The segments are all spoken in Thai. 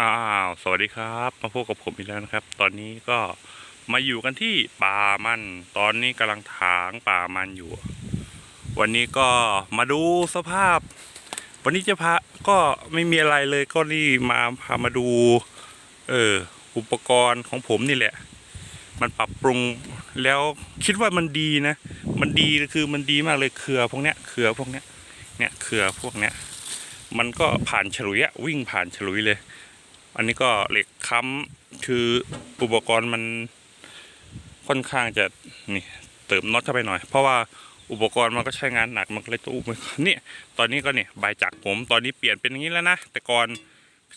อ้าวสวัสดีครับมาพบกับผมอีกแล้วนะครับ ตอนนี้ก็มาอยู่กันที่ป่ามัน ตอนนี้กำลังถางป่ามันอยู่ วันนี้ก็มาดูสภาพ วันนี้จะพาก็ไม่มีอะไรเลยก็นี่มาพามาดู เอออุปกรณ์ของผมนี่แหละ มันปรับปรุงแล้วคิดว่ามันดีนะ มันดีคือมันดีมากเลยเครือพวกเนี้ยเครือพวกเนี้ยเนี่ยเครือพวกเนี้ยมันก็ผ่านฉลุยอะวิ่งผ่านฉลุยเลย อันนี้ก็เหล็กค้ำคืออุปกรณ์มันค่อนข้างจะนี่เติมน็อตเข้าไปหน่อย เพราะว่าอุปกรณ์มันก็ใช้งานหนักมันเลยตู้เนี่ยตอนนี้ก็เนี่ยใบจักผมตอนนี้เปลี่ยนเป็นอย่างนี้แล้วนะแต่ก่อน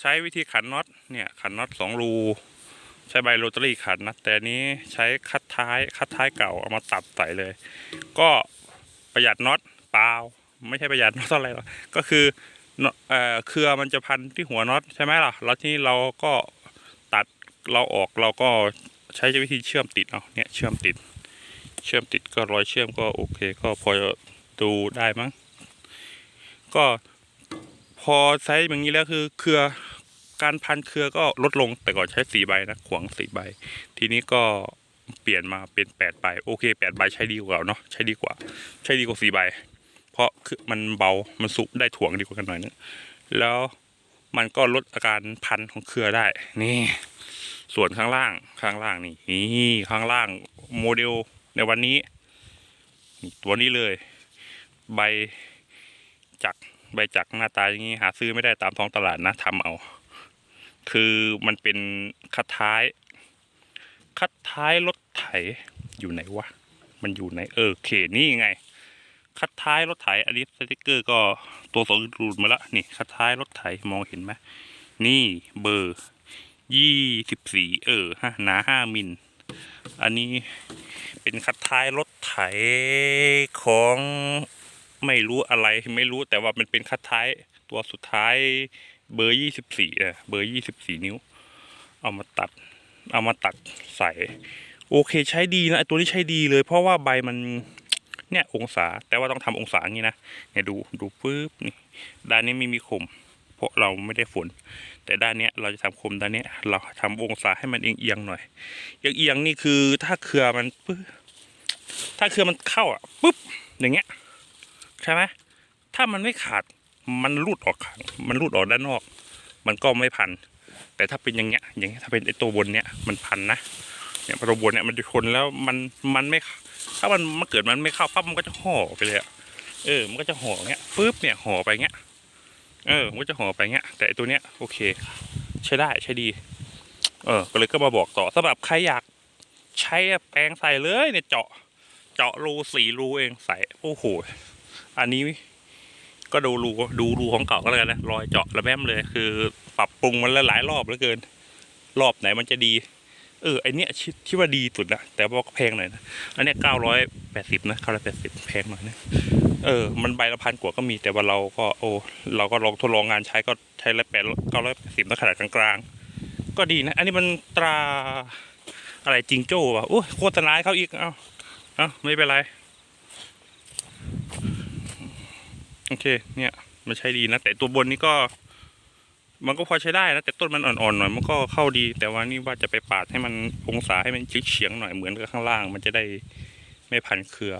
ใช้วิธีขันน็อตเนี่ยขันน็อตสองรูใช้ใบโรตารี่ขันนะแต่อันนี้ใช้คัดท้ายคัดท้ายเก่าเอามาตัดใส่เลย ก็ประหยัดน็อตเปล่าไม่ใช่ประหยัดน็อตอะไรหรอกก็คือ เอ่อเครือมันจะพันที่หัวน็อตใช่ไหมล่ะ แล้วที่เราก็ตัดเราออกเราก็ใช้วิธีเชื่อมติดเอาเนี่ยเชื่อมติด เชื่อมติดก็รอยเชื่อมก็โอเค ก็พอดูได้มั้งก็พอใช้อย่างนี้แล้วคือเครือการพันเครือก็ลดลงแต่ก่อนใช้สี่ใบนะขวางสี่ใบ ทีนี้ก็เปลี่ยนมาเป็นแปดใบโอเคแปดใบใช้ดีกว่าเนาะใช้ดีกว่า ใช้ดีกว่าสี่ใบ คือมันเบา มันสุกได้ถ่วงดีกว่ากันหน่อยนึงแล้วมันก็ลดอาการพันของเครือได้ นี่ ส่วนข้างล่าง ข้างล่างนี่นี่ข้างล่างโมเดลในวันนี้ ตัวนี้เลย ใบจักใบจักหน้าตาอย่างนี้หาซื้อไม่ได้ตามท้องตลาดนะทำเอา คือมันเป็นคัดท้าย คัดท้ายรถไถอยู่ไหนวะ มันอยู่ไหนเออโอเคนี่ไง คัดท้ายรถไถอันนี้สติกเกอร์ก็ตัวสองรูดมาล้วนี่คัดท้ายรถไถมองเห็นไหมนี่เบอร์ยี่สิบสี่เออฮะหนาห้ามิลอันนี้เป็นคัดท้ายรถไถของไม่รู้อะไรไม่รู้แต่ว่ามันเป็นคัดท้ายตัวสุดท้ายเบอร์ยี่สิบสี่เออเบอร์ยี่สิบสี่นิ้ว เอามาตัด เอามาตัดใส่ โอเคใช้ดีนะไอตัวนี้ใช้ดีเลย เพราะว่าใบมัน เนี่ยองศาแต่ว่าต้องทำองศาอย่างนี้นะเนี่ยดูดูปุ๊บนี่ด้านนี้ไม่มีคม เพราะเราไม่ได้ฝน แต่ด้านเนี้ยเราจะทำคมด้านเนี้ยเราทำองศาให้มันเอียงเอียงๆหน่อยเอียงเอียงๆนี่คือถ้าเครือมันปึ๊บถ้าเครือมันเข้าอะปุ๊บอย่างเงี้ยใช่ไหมถ้ามันไม่ขาดมันรูดออกข้างมันรูดออกด้านนอก มันก็ไม่พัน แต่ถ้าเป็นอย่างเงี้ยอย่างเงี้ยถ้าเป็นไอ้ตัวบนเนี้ยมันพันนะเนี่ยตัวบนเนี้ยมันจะชนแล้วมันมันไม่ ถ้ามันมาเกิดมันไม่เข้าปั๊บมันก็จะห่อไปเลยอะเออ มันก็จะห่อเงี้ยปุ๊บเนี่ยห่อไปเงี้ย เออ มันก็จะห่อไปเงี้ย แต่ตัวเนี้ยโอเค ใช้ได้ใช้ดี เออ ก็เลยก็มาบอกต่อสำหรับใครอยากใช้แปรงใส่เลยเนี่ยเจาะ เจาะรูสี่รูเองใส่โอ้โห อันนี้ก็ดูรูดูรูของเก่าก็แล้วกันนะรอยเจาะระแวมเลย คือ ปรับปรุงมันหลายรอบเหลือเกิน รอบไหนมันจะดี เออไอเนี้ยคิดคิดว่าดีสุดนะแต่ว่าก็แพงหน่อยนะอันเนี้ยเก้าร้อยแปดสิบนะเก้าร้อยแปดสิบแพงหน่อยนะเออ มันใบละพันกว่าก็มีแต่ว่าเราก็โอ้เราก็ลองทดลองงานใช้ก็ใช้ละแปดเก้าร้อยแปดสิบนะขนาดกลางๆ ก็ดีนะ อันนี้มันตราอะไรจิงโจ้ว่ะโอ้ยโฆษณาให้เขาอีกเอ้าเอ้าไม่เป็นไรโอเค เนี่ยมันใช้ดีนะ แต่ตัวบนนี้ก็ มันก็พอใช้ได้นะแต่ต้นมันอ่อนๆหน่อยมันก็เข้าดี แต่ว่านี่ว่าจะไปปาดให้มันองศาให้มันเฉียงๆหน่อยเหมือนกับข้างล่าง มันจะได้ไม่พันเครือ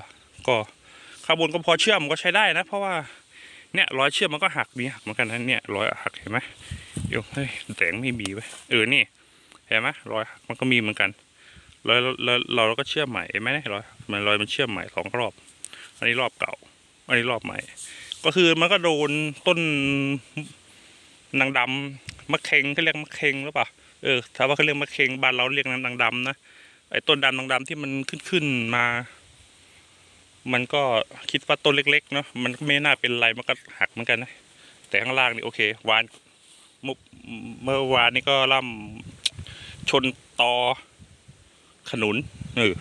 ก็ข้างบนก็พอเชื่อมก็ใช้ได้นะ เพราะว่าเนี่ยรอยเชื่อมมันก็หักมีหักเหมือนกันนะเนี่ยรอยหักเห็นไหมเดี๋ยวเฮ้ยแต่งไม่มีไว้เออนี่เห็นไหมรอยหักมันก็มีเหมือนกันแล้วแล้วเราเราก็เชื่อมใหม่เห็นไหมเนี่ยรอยมันรอยมันเชื่อมใหม่สองรอบ อันนี้รอบเก่า อันนี้รอบใหม่ ก็คือมันก็โดนต้น นางดำมะเค็งเขาเรียกมะเค็งหรือเปล่าเออถ้าว่าเขาเรียกมะเค็งบ้านเราเรียกนางดำนะไอ้ต้นดำนางดำที่มันขึ้นขึ้นมา มันก็คิดว่าต้นเล็กๆเนาะมันไม่น่าเป็นไรมันก็หักเหมือนกันนะแต่ข้างล่างนี่โอเควานเมื่อเมื่อวานนี่ก็ล่ำชนตอขนุนเออ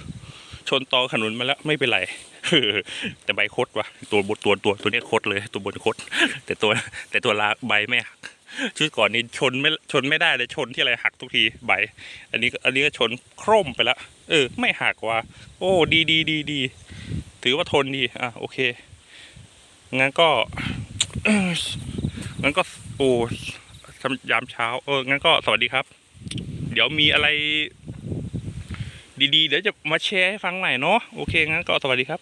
ชนตอขนุนมาแล้วไม่เป็นไรแต่ใบคดว่ะตัวบนตัวตัวตัวนี้คดเลย ตัวบนคดแต่ตัวแต่ตัวลาใบไม่หัก ชุดก่อนนี่ชนไม่ชนไม่ได้เลยชนที่อะไรหักทุกทีใบ อันนี้อันนี้ก็ชนโคร่มไปแล้วเออ ไม่หักว่ะโอ้ ดีดีดีดีถือว่าทนดี อะ โอเค งั้นก็งั้นก็โอ้ยามเช้า เออ งั้นก็สวัสดีครับ เดี๋ยวมีอะไร ดีๆ เดี๋ยวจะมาแชร์ให้ฟังใหม่เนาะ โอเค งั้นก็สวัสดีครับ